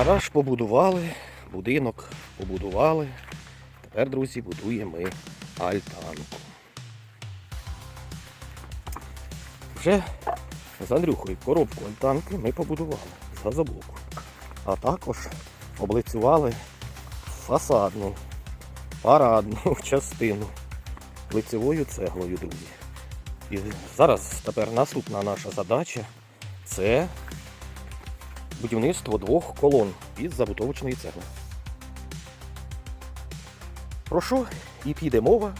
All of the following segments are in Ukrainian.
Гараж побудували, будинок побудували. Тепер, друзі, будуємо ми альтанку. Вже з Андрюхою коробку альтанки ми побудували з газоблоку. А також облицювали фасадну, парадну частину лицевою цеглою, друзі. І зараз тепер наступна наша задача це будівництво двох колон із забутовочної цегли. Про що і піде мова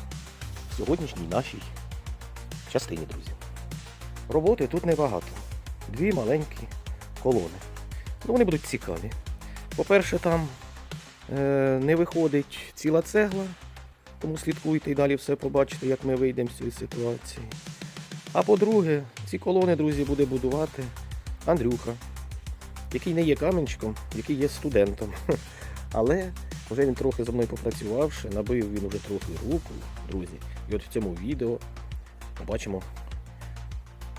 в сьогоднішній нашій частині, друзі. Роботи тут небагато. Дві маленькі колони. Ну, вони будуть цікаві. По-перше, там е, не виходить ціла цегла, тому слідкуйте і далі все побачите, як ми вийдемо з цієї ситуації. А по-друге, ці колони, друзі, буде будувати Андрюха, який не є каменчиком, який є студентом. Але вже він трохи за мною попрацювавши, набив він уже трохи руку, друзі. І от в цьому відео побачимо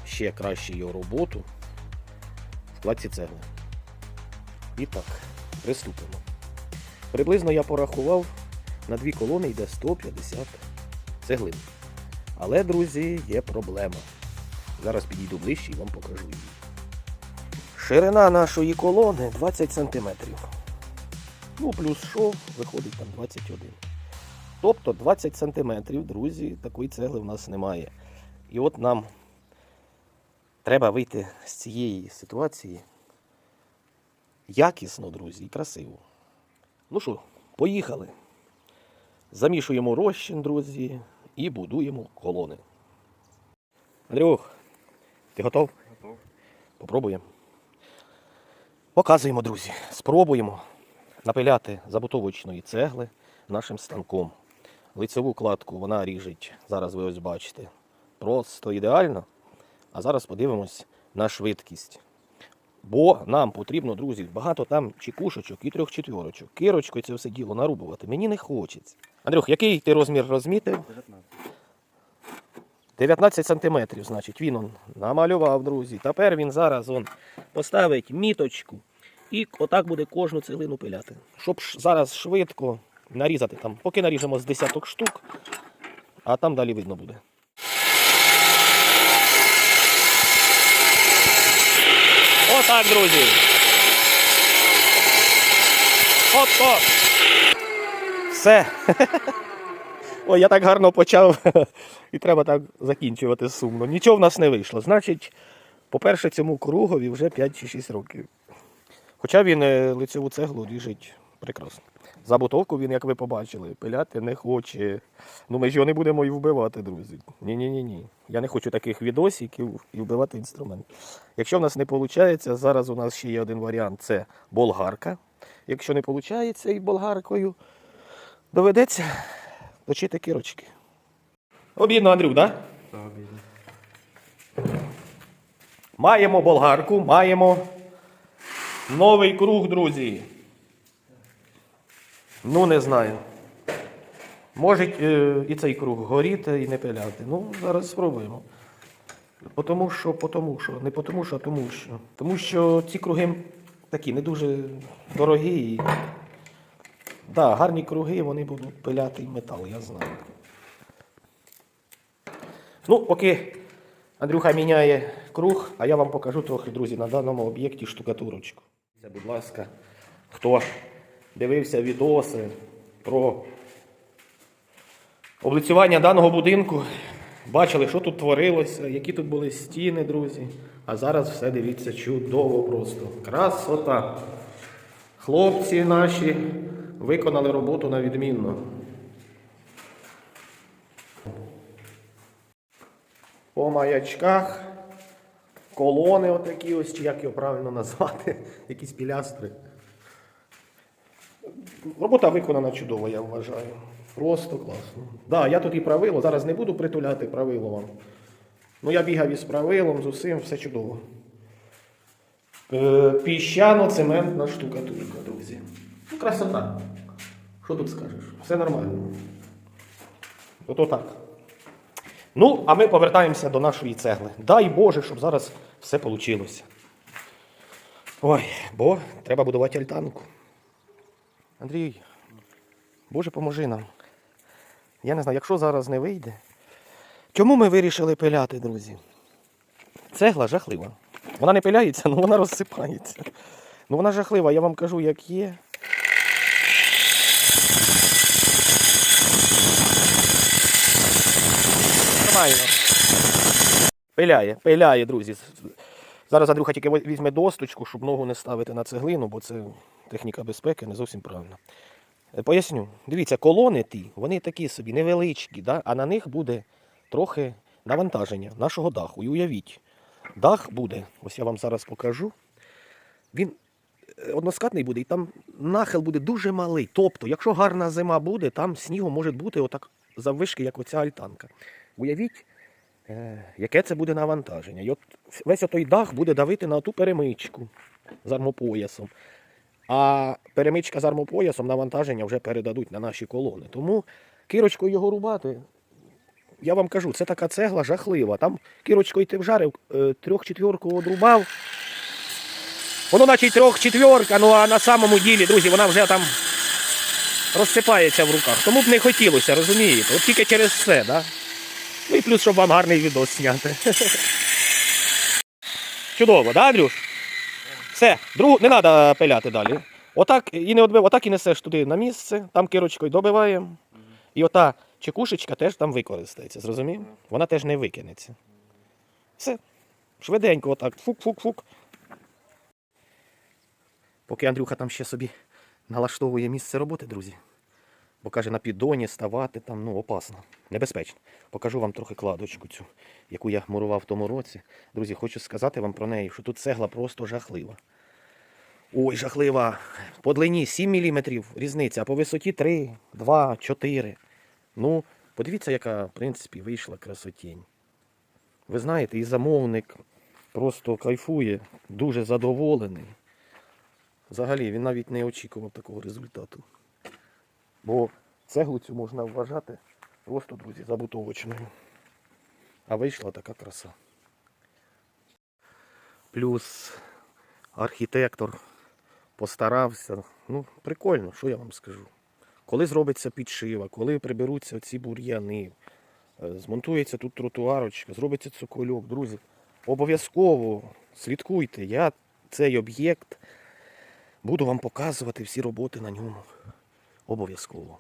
ще краще його роботу в кладці цегли. І так, приступимо. Приблизно я порахував, на дві колони йде 150 цеглин. Але, друзі, є проблема. Зараз підійду ближче і вам покажу її. Ширина нашої колони 20 см. Ну, плюс шов, виходить там 21. Тобто 20 см, друзі, такої цегли в нас немає. І от нам треба вийти з цієї ситуації якісно, друзі, і красиво. Ну що, поїхали. Замішуємо розчин, друзі, і будуємо колони. Андрюх, ти готов? Готов. Попробуємо. Показуємо, друзі. Спробуємо напиляти забутовочної цегли нашим станком. Лицеву кладку вона ріжить, зараз ви ось бачите, просто ідеально. А зараз подивимось на швидкість. Бо нам потрібно, друзі, багато там чекушечок і трьох четвірочок. Кирочкою це все діло нарубувати. Мені не хочеться. Андрюх, який ти розмір розмітив? 19. 19 сантиметрів, значить, він он намалював, друзі. Тепер він зараз он поставить міточку і отак буде кожну цеглину пиляти. Щоб зараз швидко нарізати там, поки наріжемо з десяток штук, а там далі видно буде. Отак, друзі. Ото. Все. Ой, я так гарно почав, і треба так закінчувати сумно. Нічого в нас не вийшло. Значить, по-перше, цьому кругові вже 5 чи 6 років. Хоча він е, лицеву цеглу ріжить прекрасно. Забутовку він, як ви побачили, пиляти не хоче. Ну ми ж його не будемо і вбивати, друзі. Ні-ні-ні. ні Я не хочу таких відосиків і вбивати інструмент. Якщо в нас не виходить, зараз у нас ще є один варіант це болгарка. Якщо не виходить і болгаркою, доведеться точити кирочки. Обідно, Андрюк. Да? Так, обідно. Маємо болгарку, маємо новий круг, друзі. Ну, не знаю. Може е, і цей круг горіти і не пиляти. Ну, зараз спробуємо. Потому що, потому що, не потому що, а тому що. Тому що ці круги такі не дуже дорогі. І... Да, гарні круги, вони будуть пиляти метал, я знаю. Ну, поки Андрюха міняє круг, а я вам покажу трохи, друзі, на даному об'єкті штукатурочку. Це, будь ласка, хто дивився відоси про облицювання даного будинку, бачили, що тут творилося, які тут були стіни, друзі. А зараз все дивіться чудово просто. Красота. Хлопці наші виконали роботу на відмінно. По маячках колони отакі ось, чи як його правильно назвати, якісь пілястри. Робота виконана чудово, я вважаю. Просто класно. Так, да, я тут і правило, зараз не буду притуляти правило вам. Ну я бігав із правилом, з усім, все чудово. Е, Піщано-цементна штукатурка, друзі. Ну, красота. Що тут скажеш? Все нормально. Ото так. Ну, а ми повертаємося до нашої цегли. Дай Боже, щоб зараз все вийшло. Ой, бо треба будувати альтанку. Андрій, Боже, поможи нам. Я не знаю, якщо зараз не вийде. Чому ми вирішили пиляти, друзі? Цегла жахлива. Вона не пиляється, але вона розсипається. Ну вона жахлива, я вам кажу, як є. Нормально. Пиляє, пиляє, друзі. Зараз Андрюха тільки візьме досточку, щоб ногу не ставити на цеглину, бо це техніка безпеки, не зовсім правильно. Е, Поясню, дивіться, колони ті, вони такі собі невеличкі, да? а на них буде трохи навантаження нашого даху. І уявіть, дах буде, ось я вам зараз покажу. Він е, односкатний буде, і там нахил буде дуже малий. Тобто, якщо гарна зима буде, там снігу може бути отак заввишки, як оця альтанка. Уявіть, е, яке це буде навантаження. І от весь отой дах буде давити на ту перемичку з армопоясом. А перемичка з армопоясом навантаження вже передадуть на наші колони. Тому кірочкою його рубати, я вам кажу, це така цегла жахлива. Там кірочкою ти вжарив, е, трьох-четвірку одрубав. Воно наче й трьох-четвірка, ну а на самому ділі, друзі, вона вже там розсипається в руках. Тому б не хотілося, розумієте? От тільки через це, да? Ну і плюс, щоб вам гарний відос зняти. Чудово, да, Андрюш? Все, другу не треба пиляти далі. Отак і не odбив, отак і несеш туди на місце, там кирочкою добиваємо. І ота чекушечка теж там використається, зрозумів? Вона теж не викинеться. Все. Швиденько, отак. Фук-фук-фук. Поки Андрюха там ще собі налаштовує місце роботи, друзі. Бо каже, на піддоні ставати там ну, опасно, небезпечно. Покажу вам трохи кладочку цю, яку я мурував в тому році. Друзі, хочу сказати вам про неї, що тут цегла просто жахлива. Ой, жахлива. По длині 7 мм різниця, а по висоті 3, 2, 4. Ну, подивіться, яка, в принципі, вийшла красотінь. Ви знаєте, і замовник просто кайфує, дуже задоволений. Взагалі, він навіть не очікував такого результату. Бо цеглу цю можна вважати просто, друзі, забутовочною. А вийшла така краса. Плюс архітектор постарався. Ну, прикольно, що я вам скажу. Коли зробиться підшива, коли приберуться ці бур'яни, е, змонтується тут тротуарочка, зробиться цокольок, друзі, обов'язково слідкуйте. Я цей об'єкт буду вам показувати всі роботи на ньому. Обов'язково.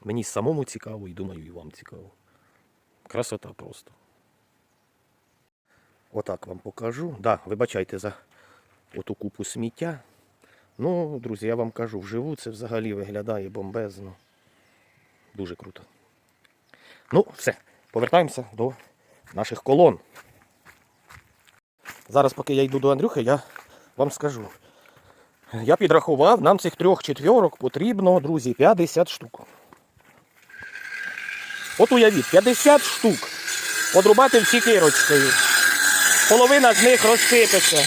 Мені самому цікаво і думаю, і вам цікаво. Красота просто. Отак вам покажу. Да, вибачайте за оту купу сміття. Ну, друзі, я вам кажу, вживу це взагалі виглядає бомбезно. Дуже круто. Ну, все, повертаємося до наших колон. Зараз, поки я йду до Андрюхи, я вам скажу. Я підрахував, нам цих трьох четвірок потрібно, друзі, 50 штук. От уявіть, 50 штук. Подрубати всі кирочкою. Половина з них розсипеться.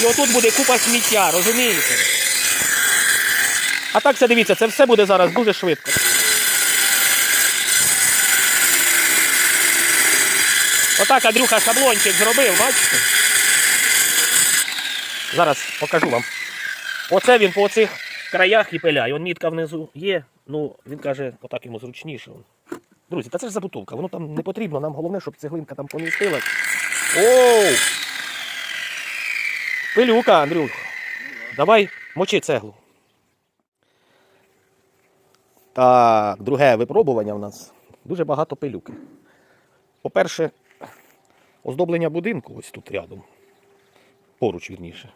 І отут буде купа сміття, розумієте? А так це дивіться, це все буде зараз дуже швидко. Отак Андрюха шаблончик зробив, бачите? Зараз покажу вам. Оце він по цих краях і пиляє. Он мітка внизу є. Ну, він каже, отак йому зручніше. Друзі, та це ж забутовка, воно там не потрібно. Нам головне, щоб цеглинка там помістилась. Оу! Пилюка, Андрюх. Давай мочи цеглу. Так, друге випробування в нас. Дуже багато пилюки. По-перше, оздоблення будинку ось тут рядом. Поруч вірніше.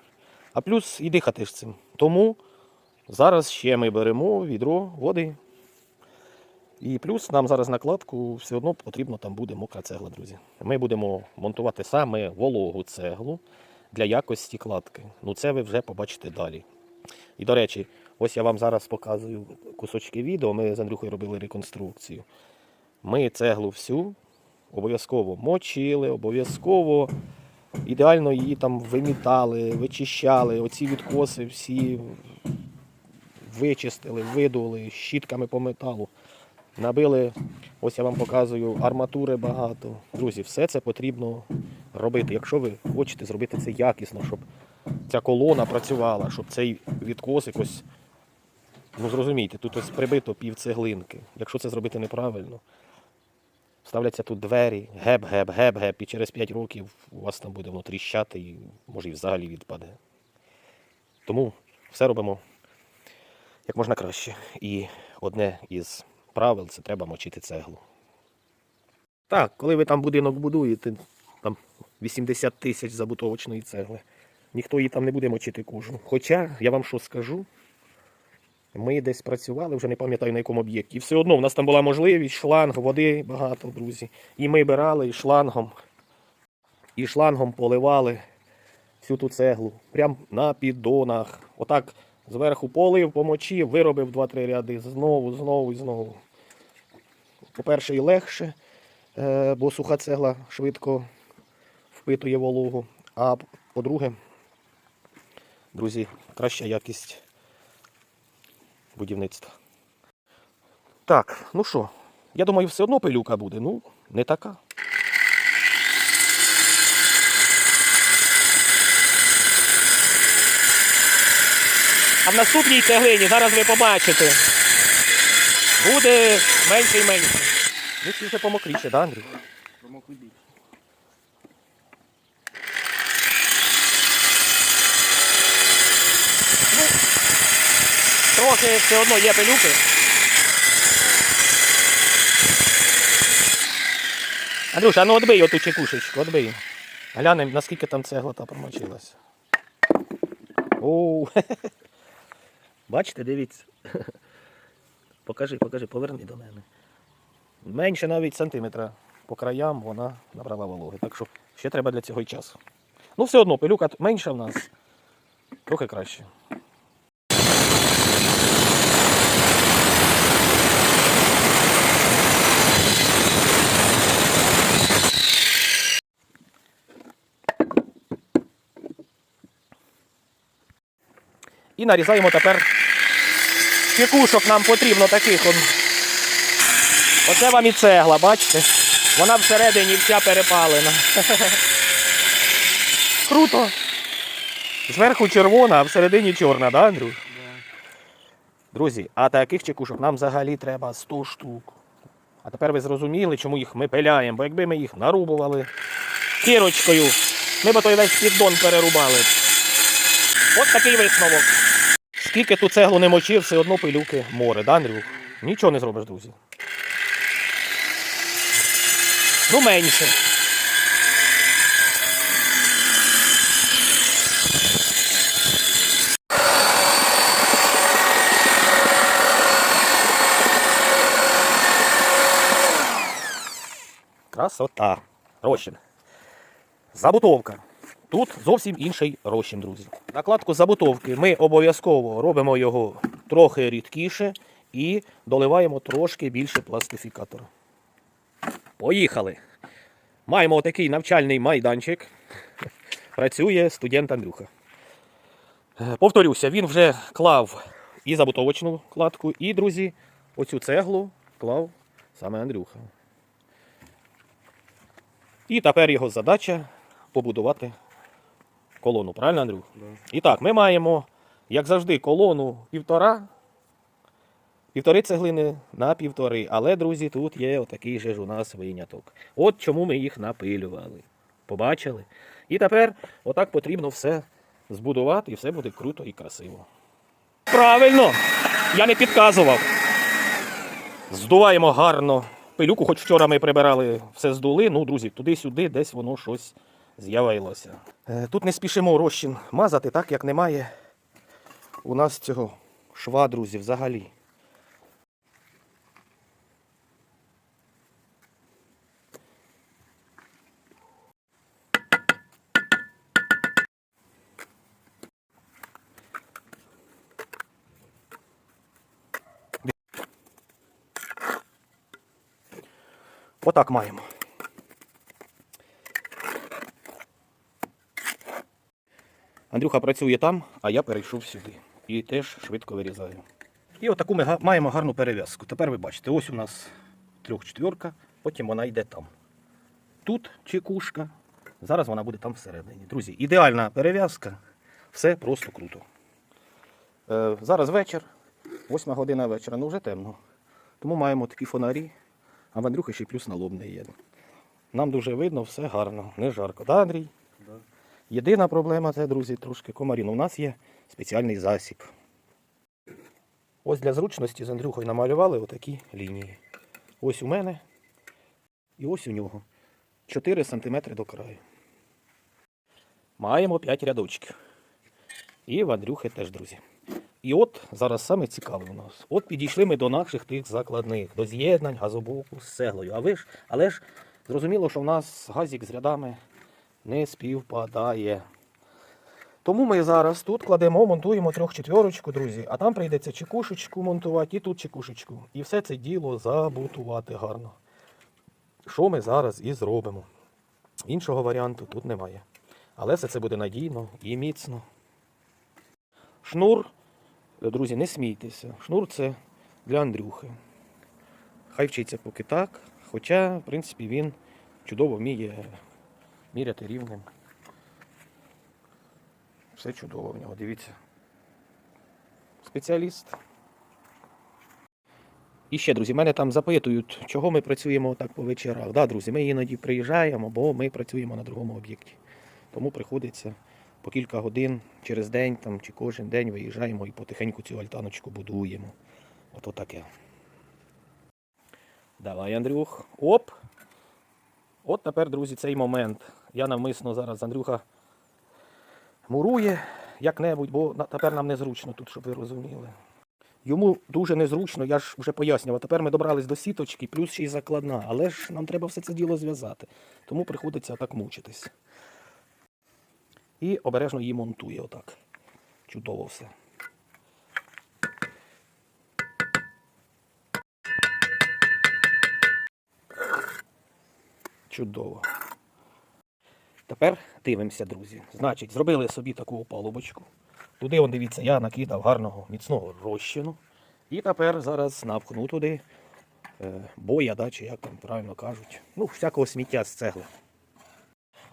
А плюс і дихати ж цим. Тому зараз ще ми беремо відро води. І плюс нам зараз накладку все одно потрібно там буде мокра цегла, друзі. Ми будемо монтувати саме вологу цеглу для якості кладки. Ну це ви вже побачите далі. І до речі, ось я вам зараз показую кусочки відео. Ми з Андрюхою робили реконструкцію. Ми цеглу всю обов'язково мочили, обов'язково ідеально її там вимітали, вичищали, оці відкоси всі вичистили, видули щітками по металу. Набили, ось я вам показую, арматури багато. Друзі, все це потрібно робити, якщо ви хочете зробити це якісно, щоб ця колона працювала, щоб цей відкос якось. Ну зрозумійте, тут ось прибито пів цеглинки. Якщо це зробити неправильно, ставляться тут двері, геп, геп, геп, геп, і через 5 років у вас там буде воно тріщати і може і взагалі відпаде. Тому все робимо як можна краще. І одне із правил це треба мочити цеглу. Так, коли ви там будинок будуєте, там 80 тисяч забутовочної цегли, ніхто її там не буде мочити кожну. Хоча, я вам що скажу, ми десь працювали, вже не пам'ятаю на якому об'єкті. І все одно в нас там була можливість, шланг, води багато, друзі. І ми брали і шлангом, і шлангом поливали всю ту цеглу. Прям на піддонах. Отак зверху полив, помочив, виробив 2-3 ряди. Знову, знову і знову. По-перше, і легше, е, бо суха цегла швидко впитує вологу. А по-друге, друзі, краща якість будівництва. Так, ну що, я думаю, все одно пилюка буде. Ну, не така. А в наступній цеглині, зараз ви побачите, буде менше і менше. Ну, вже помокріше, да, Андрій? Промокли більше. Трохи все одно є пилюки. Андрюша, а ну отбий оту чекушечку, отбий. Глянемо, наскільки там цегла та промочилась. Оу. Бачите, дивіться. Покажи, покажи, поверни до мене. Менше навіть сантиметра по краям вона набрала вологи. Так що ще треба для цього й часу. Ну, все одно, пилюка менша в нас, трохи краще. І нарізаємо тепер чекушок нам потрібно таких. он. Оце вам і цегла, бачите? Вона всередині вся перепалена. Круто. Зверху червона, а всередині чорна, да, Андрюш? Друзі, а таких чекушок нам взагалі треба 100 штук. А тепер ви зрозуміли, чому їх ми пиляємо, бо якби ми їх нарубували кірочкою, ми б той весь піддон перерубали. От такий висновок. Скільки ту цеглу не мочив, все одно пилюки море, да, Андрюх? Нічого не зробиш, друзі. Ну, менше. Красота. Розчин. Забутовка. Тут зовсім інший розчин, друзі. Накладку забутовки ми обов'язково робимо його трохи рідкіше і доливаємо трошки більше пластифікатора. Поїхали. Маємо отакий навчальний майданчик. Працює студент Андрюха. Повторюся, він вже клав і забутовочну кладку, і, друзі, оцю цеглу клав саме Андрюха. І тепер його задача побудувати колону. Правильно, Андрюх? Да. І так, ми маємо, як завжди, колону півтора. Півтори цеглини на півтори. Але, друзі, тут є отакий же ж у нас виняток. От чому ми їх напилювали. Побачили? І тепер отак потрібно все збудувати, і все буде круто і красиво. Правильно! Я не підказував. Здуваємо гарно пилюку, хоч вчора ми прибирали, все здули. Ну, друзі, туди-сюди, десь воно щось з'явилося. Е, Тут не спішимо розчин мазати, так як немає у нас цього шва, друзі, взагалі. Отак маємо. Андрюха працює там, а я перейшов сюди. І теж швидко вирізаю. І отаку ми маємо гарну перев'язку. Тепер ви бачите, ось у нас трьохчетвірка, потім вона йде там. Тут чекушка, зараз вона буде там всередині. Друзі, ідеальна перев'язка. Все просто круто. Е, зараз вечір, 8 година вечора, ну вже темно. Тому маємо такі фонарі, а в Андрюхи ще й плюс налобний є. Нам дуже видно, все гарно, не жарко. Да, Андрій? Єдина проблема це, друзі, трошки комарін. У нас є спеціальний засіб. Ось для зручності з Андрюхою намалювали отакі лінії. Ось у мене і ось у нього. 4 см до краю. Маємо 5 рядочків. І в Андрюхи теж, друзі. І от зараз саме цікаве у нас. От підійшли ми до наших тих закладних, до з'єднань газоблоку з цеглою. А ви ж, але ж зрозуміло, що в нас газік з рядами не співпадає. Тому ми зараз тут кладемо, монтуємо трьохчетверочку, друзі, а там прийдеться чекушечку монтувати і тут чекушечку. І все це діло забутувати гарно. Що ми зараз і зробимо. Іншого варіанту тут немає. Але все це буде надійно і міцно. Шнур, друзі, не смійтеся. Шнур це для Андрюхи. Хай вчиться поки так. Хоча, в принципі, він чудово вміє міряти рівнем. Все чудово в нього, дивіться. Спеціаліст. І ще, друзі, мене там запитують, чого ми працюємо так по вечорах. Да, друзі, ми іноді приїжджаємо, бо ми працюємо на другому об'єкті. Тому приходиться по кілька годин через день там, чи кожен день виїжджаємо і потихеньку цю альтаночку будуємо. Ото таке. Давай, Андрюх. Оп! От тепер, друзі, цей момент. Я навмисно зараз Андрюха мурує як-небудь, бо тепер нам незручно тут, щоб ви розуміли. Йому дуже незручно, я ж вже пояснював. Тепер ми добрались до сіточки, плюс ще й закладна. Але ж нам треба все це діло зв'язати. Тому приходиться так мучитись. І обережно її монтує отак. Чудово все. Чудово. Тепер дивимося, друзі. Значить, зробили собі таку палубочку. Туди, он, дивіться, я накидав гарного міцного розчину. І тепер зараз напхну туди е, боя, да, чи як там правильно кажуть. Ну, всякого сміття з цегли.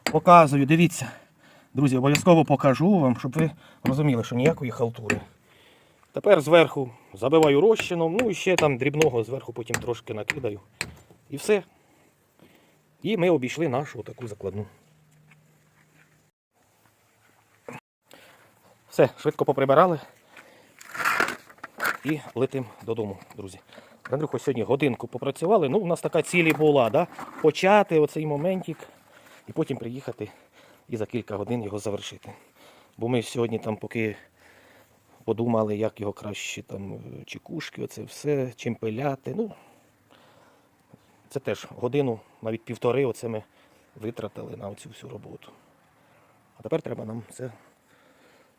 Показую, дивіться. Друзі, обов'язково покажу вам, щоб ви розуміли, що ніякої халтури. Тепер зверху забиваю розчином, ну і ще там дрібного зверху потім трошки накидаю. І все. І ми обійшли нашу таку закладну. Все, швидко поприбирали і летим додому, друзі. Андрюхо, сьогодні годинку попрацювали. Ну, у нас така цілі була, да? почати оцей моментик і потім приїхати і за кілька годин його завершити. Бо ми сьогодні там поки подумали, як його краще там чекушки, оце все, чим пиляти. Ну, це теж годину, навіть півтори, оце ми витратили на цю всю роботу. А тепер треба нам це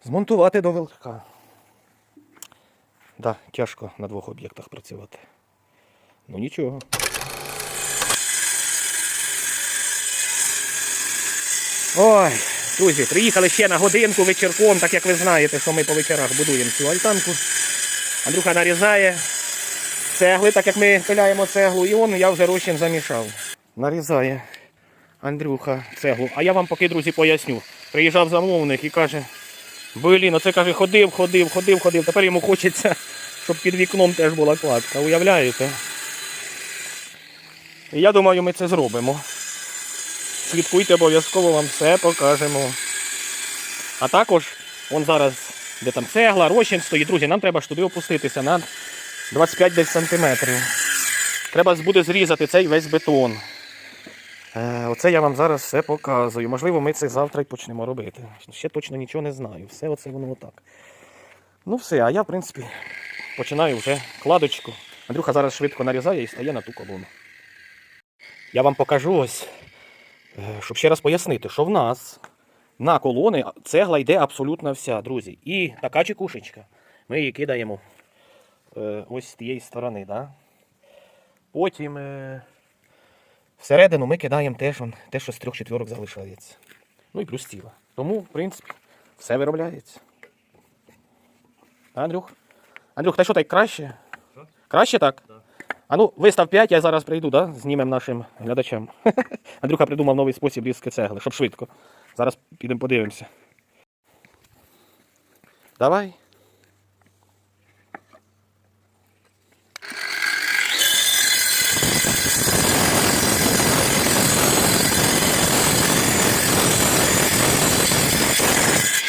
змонтувати до велика. Да, тяжко на двох об'єктах працювати. Ну нічого. Ой, друзі, приїхали ще на годинку вечірком, так як ви знаєте, що ми по вечорах будуємо цю альтанку. Андрюха нарізає цегли, так як ми пиляємо цеглу, і он я вже розчин замішав. Нарізає Андрюха цеглу. А я вам поки, друзі, поясню. Приїжджав замовник і каже, блін, оце каже, ходив, ходив, ходив, ходив. Тепер йому хочеться, щоб під вікном теж була кладка. Уявляєте? І я думаю, ми це зробимо. Слідкуйте, обов'язково вам все покажемо. А також, он зараз, де там цегла, розчин стоїть, друзі, нам треба ж туди опуститися на 25 десь сантиметрів. Треба буде зрізати цей весь бетон. Е, оце я вам зараз все показую. Можливо, ми це завтра й почнемо робити. Ще точно нічого не знаю. Все оце воно отак. Ну все, а я, в принципі, починаю вже кладочку. Андрюха зараз швидко нарізає і стає на ту колону. Я вам покажу ось, е, щоб ще раз пояснити, що в нас на колони цегла йде абсолютно вся, друзі. І така чекушечка. Ми її кидаємо ось з тієї сторони. Да? Потім е, всередину ми кидаємо теж он, те, що з трьох четвірок залишається. Ну і плюс ціла. Тому, в принципі, все виробляється. Андрюх? Андрюх, та що так краще? Краще так? А ну, вистав 5, я зараз прийду, да? знімемо нашим глядачам. Андрюха придумав новий спосіб різки цегли, щоб швидко. Зараз підемо подивимося. Давай.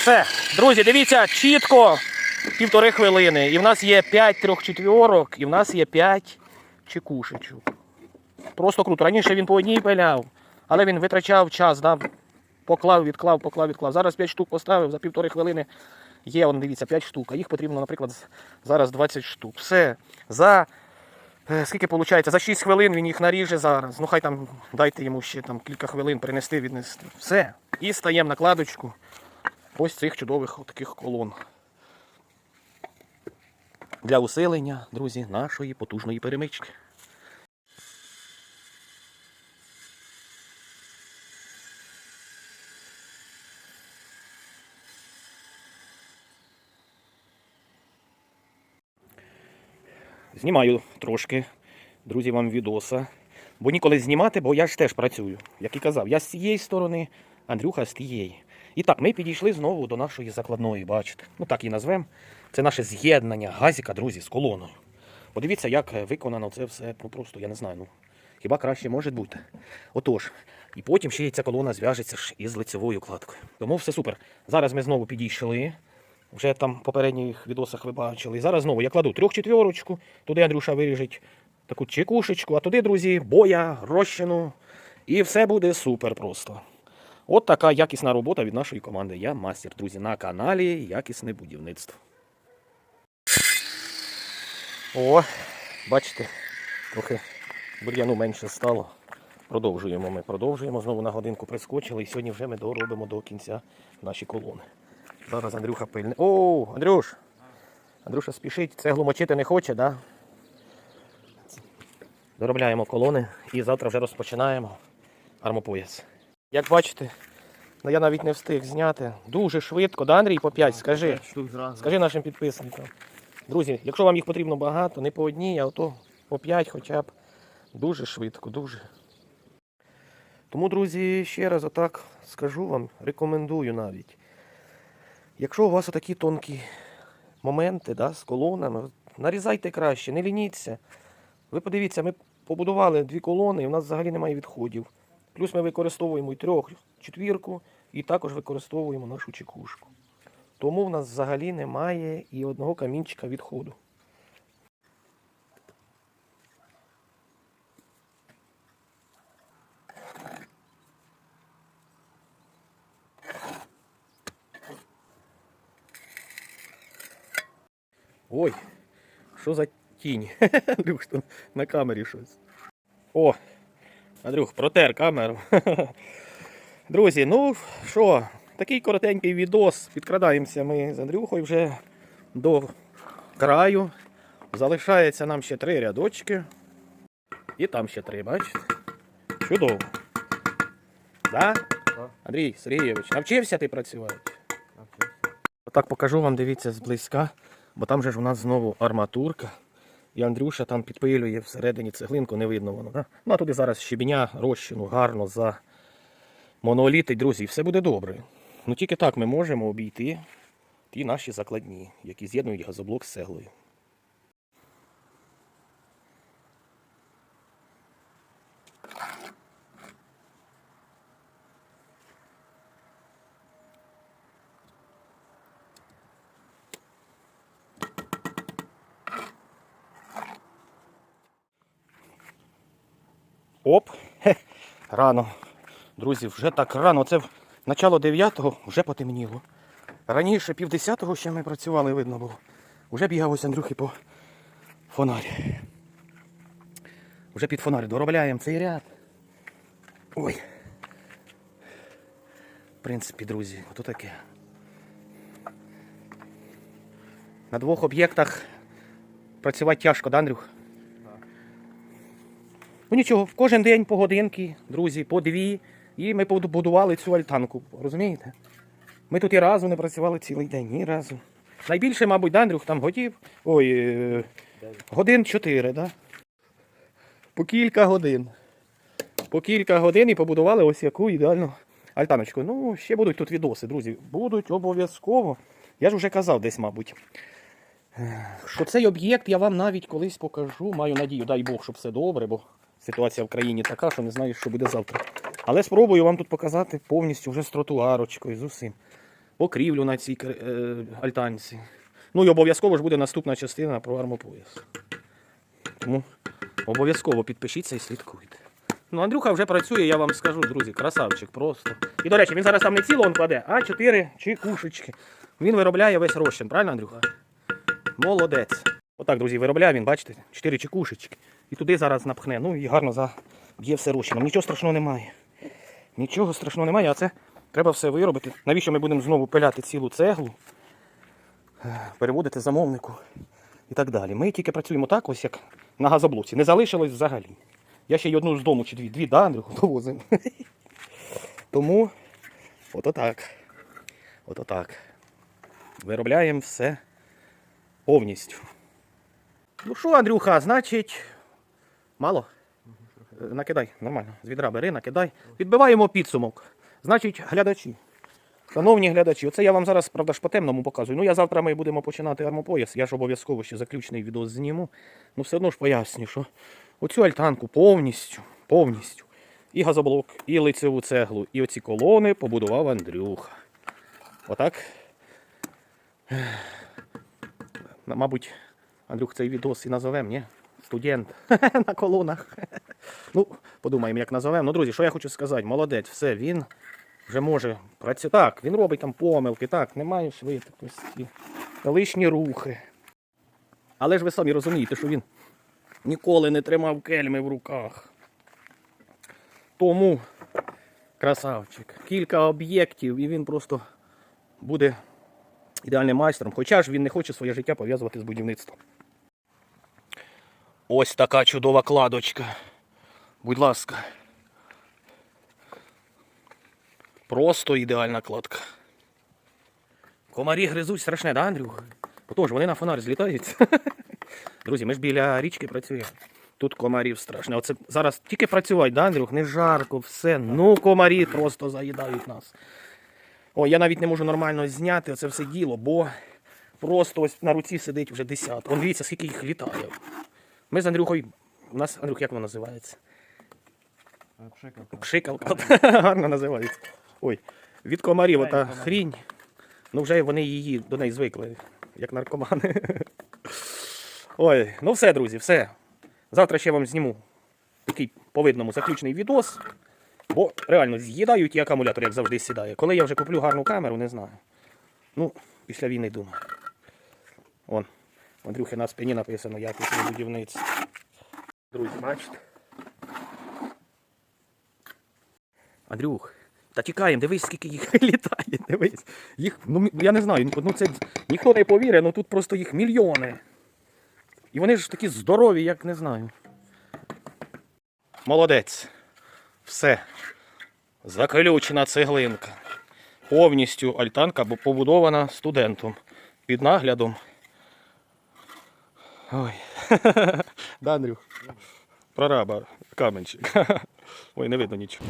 Все, друзі, дивіться, чітко півтори хвилини. І в нас є 5 трьох четвірок, і в нас є 5 чекушечок. Просто круто. Раніше він по одній пиляв, але він витрачав час, да? поклав, відклав, поклав, відклав. Зараз 5 штук поставив, за півтори хвилини є, он, дивіться, 5 штук. А їх потрібно, наприклад, зараз 20 штук. Все. За е, скільки виходить? За 6 хвилин він їх наріже зараз. Ну хай там дайте йому ще там кілька хвилин принести, віднести. Все. І стаємо накладочку ось цих чудових таких колон. Для усилення, друзі, нашої потужної перемички. Знімаю трошки, друзі, вам відоса. Бо ніколи знімати, бо я ж теж працюю. Як і казав, я з цієї сторони, Андрюха з тієї. І так, ми підійшли знову до нашої закладної, бачите. Ну так і назвемо. Це наше з'єднання газіка, друзі, з колоною. Подивіться, як е, виконано це все. Ну просто я не знаю. Ну, хіба краще може бути. Отож, і потім ще ця колона зв'яжеться ж із лицевою кладкою. Тому все супер. Зараз ми знову підійшли. Вже там в попередніх відосах ви бачили. Зараз знову я кладу трьох-четвірочку, туди Андрюша виріжить таку чекушечку, а туди, друзі, боя, розчину. І все буде супер просто. От така якісна робота від нашої команди. Я мастер, друзі, на каналі Якісне будівництво. О, бачите, трохи бур'яну менше стало. Продовжуємо ми, продовжуємо. Знову на годинку прискочили, і сьогодні вже ми доробимо до кінця наші колони. Зараз Андрюха пильне. О, Андрюш! Андрюша спішить, цеглу мочити не хоче, да? Доробляємо колони і завтра вже розпочинаємо армопояс. Як бачите, ну, я навіть не встиг зняти. Дуже швидко, да, Андрій, по 5, скажи. Скажи нашим підписникам. Друзі, якщо вам їх потрібно багато, не по одній, а ото по 5 хоча б. Дуже швидко, дуже. Тому, друзі, ще раз отак скажу вам, рекомендую навіть. Якщо у вас такі тонкі моменти да, з колонами, нарізайте краще, не лініться. Ви подивіться, ми побудували дві колони, і в нас взагалі немає відходів. Плюс ми використовуємо і трьох, четвірку, і також використовуємо нашу чекушку. Тому в нас взагалі немає і одного камінчика відходу. Ой, що за тінь? Що на камері щось. О, Андрюх, протер камеру. Друзі, ну що, такий коротенький відос. Підкрадаємося ми з Андрюхою вже до краю. Залишається нам ще три рядочки. І там ще три, бачите? Чудово. Да? Андрій Сергійович, навчився ти працювати? Отак покажу вам, дивіться, зблизька, бо там же ж у нас знову арматурка. І Андрюша там підпилює всередині цеглинку, не видно воно. Да? Ну а туди зараз щебеня, розчину, гарно за моноліти, друзі, все буде добре. Ну тільки так ми можемо обійти ті наші закладні, які з'єднують газоблок з цеглою. Оп, Хе. рано. Друзі, вже так рано. Це начало 9-го вже потемніло. Раніше півдесятого ще ми працювали, видно було. Уже бігав ось Андрюхи по фонарі. Вже під фонарі доробляємо цей ряд. Ой. В принципі, друзі, ото таке. На двох об'єктах працювати тяжко, да, Андрюх? Ну нічого, в кожен день по годинки, друзі, по дві. І ми побудували цю альтанку. Розумієте? Ми тут і разу не працювали цілий день, ні разу. Найбільше, мабуть, да, там годів. Ой, е, годин чотири, да? По кілька годин. По кілька годин і побудували ось яку ідеальну альтаночку. Ну, ще будуть тут відоси, друзі. Будуть обов'язково. Я ж вже казав десь, мабуть. Що цей об'єкт я вам навіть колись покажу. Маю надію, дай Бог, щоб все добре, бо ситуація в країні така, що не знаю, що буде завтра. Але спробую вам тут показати повністю вже з тротуарочкою, з усім. Покрівлю на цій е, альтанці. Ну і обов'язково ж буде наступна частина про армопояс. Тому обов'язково підпишіться і слідкуйте. Ну, Андрюха вже працює, я вам скажу, друзі, красавчик просто. І, до речі, він зараз там не ціло кладе, а чотири чекушечки. Він виробляє весь розчин, правильно, Андрюха? Молодець. Отак, друзі, виробляє він, бачите, чотири чекушечки. І туди зараз напхне. Ну і гарно заб'є все розчином. Нічого страшного немає. Нічого страшного немає, а це треба все виробити. Навіщо ми будемо знову пиляти цілу цеглу, е, переводити замовнику і так далі. Ми тільки працюємо так, ось як на газоблоці. Не залишилось взагалі. Я ще й одну з дому чи дві, дві да, Андрюху, довозимо. Тому ото так. Ото так. Виробляємо все повністю. Ну що, Андрюха, значить, мало? Е, Накидай, нормально. З відра бери, накидай. Підбиваємо підсумок. Значить, глядачі. Шановні глядачі, оце я вам зараз, правда, ж по темному показую. Ну, я завтра ми будемо починати армопояс. Я ж обов'язково ще заключний відео зніму. Ну, все одно ж поясню, що оцю альтанку повністю, повністю. І газоблок, і лицеву цеглу, і оці колони побудував Андрюха. Отак. Мабуть, Андрюх цей відос і назовем, ні? Студент на колонах. ну, подумаємо, як назовемо. Ну, друзі, що я хочу сказати, молодець, все, він вже може працювати. Так, він робить там помилки, так, немає швидкості, лишні рухи. Але ж ви самі розумієте, що він ніколи не тримав кельми в руках. Тому красавчик. Кілька об'єктів, і він просто буде ідеальним майстром. Хоча ж він не хоче своє життя пов'язувати з будівництвом. Ось така чудова кладочка. Будь ласка. Просто ідеальна кладка. Комарі гризуть страшне, да, Андрюх? Отож, вони на фонарь злітають. Друзі, ми ж біля річки працюємо. Тут комарів страшне. Оце зараз тільки працювати, да, Андрюх? Не жарко, все. Ну, комарі просто заїдають нас. О, я навіть не можу нормально зняти оце все діло, бо просто ось на руці сидить вже десяток. Вон дивіться, скільки їх літає. Ми з Андрюхою. У нас, Андрюх, як воно називається? Пшикалка. Гарно називається. Ой, від комарів ота хрінь. Ну вже вони її до неї звикли, як наркомани. Ой, ну все, друзі, все. Завтра ще вам зніму такий по-видному заключний відос. Бо реально з'їдають і акумулятор, як завжди, сідає. Коли я вже куплю гарну камеру, не знаю. Ну, після війни думаю. Вон, Андрюхи на спині написано якісне будівництво. Друзі, бачите? Андрюх, та тікаємо, дивись, скільки їх літає, дивись. Їх, ну я не знаю, ну це ніхто не повірить, ну тут просто їх мільйони. І вони ж такі здорові, як не знаю. Молодець. Все. Заключена цеглинка. Повністю альтанка побудована студентом. Під наглядом. Ой. да, Андрюх? Прораба, каменщик. Ой, не видно нічого.